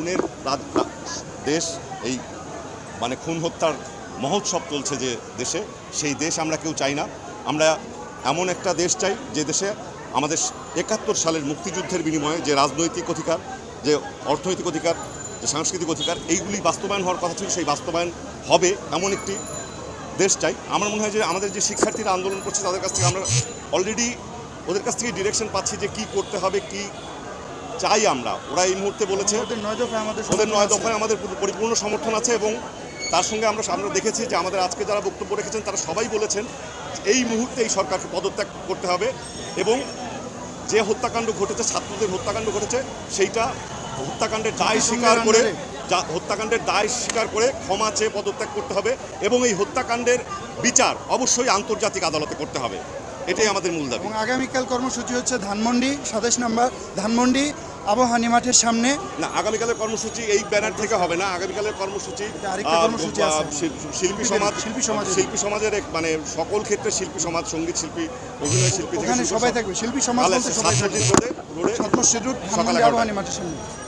খুনের দেশ, এই মানে খুন হত্যার মহোৎসব চলছে যে দেশে, সেই দেশ আমরা কেউ চাই না। আমরা এমন একটা দেশ চাই যে দেশে আমাদের একাত্তর সালের মুক্তিযুদ্ধের বিনিময়ে যে রাজনৈতিক অধিকার, যে অর্থনৈতিক অধিকার, যে সাংস্কৃতিক অধিকার, এইগুলি বাস্তবায়ন হওয়ার কথা ছিল, সেই বাস্তবায়ন হবে এমন একটি দেশ চাই। আমার মনে হয় যে আমাদের যে শিক্ষার্থীরা আন্দোলন করছে, তাদের কাছ থেকে আমরা অলরেডি ওদের কাছ থেকে ডিরেকশন পাচ্ছি যে কি করতে হবে, কি চাই আমরা। ওরা এই মুহূর্তে বলেছে ওদের নয় দফায় আমাদের ওদের সমর্থন নয় আছে। দফায় আমাদের পরিপূর্ণ সমর্থন আছে এবং তার সঙ্গে আমরা আমরা দেখেছি যে আমাদের আজকে যারা বক্তব্য রেখেছেন তারা সবাই বলেছেন এই মুহূর্তে এই সরকারকে পদত্যাগ করতে হবে এবং যে হত্যাকাণ্ড ঘটেছে ছাত্রদের হত্যাকাণ্ড ঘটেছে সেইটা হত্যাকাণ্ডের দায় স্বীকার করে যা হত্যাকাণ্ডের দায় স্বীকার করে ক্ষমা চেয়ে পদত্যাগ করতে হবে এবং এই হত্যাকাণ্ডের বিচার অবশ্যই আন্তর্জাতিক আদালতে করতে হবে। এটাই আমাদের মূল দাবি। এবং আগামীকাল কর্মসূচি হচ্ছে ধানমন্ডি সাতাশ নম্বর ধানমন্ডি আবহানী মাঠের সামনে। না আগামীকালের কর্মসূচি এই ব্যানার থেকে হবে না। আগামীকালের কর্মসূচি শিল্পী- সমাজ শিল্পী সমাজ শিল্পী সমাজের এক মানে সকল ক্ষেত্রে শিল্পী সমাজ সংগীত শিল্পী অভিনয় শিল্পী সবাই সব- থাকবে। শিল্পী সমাজ রোডে সকাল। মাঠের সামনে।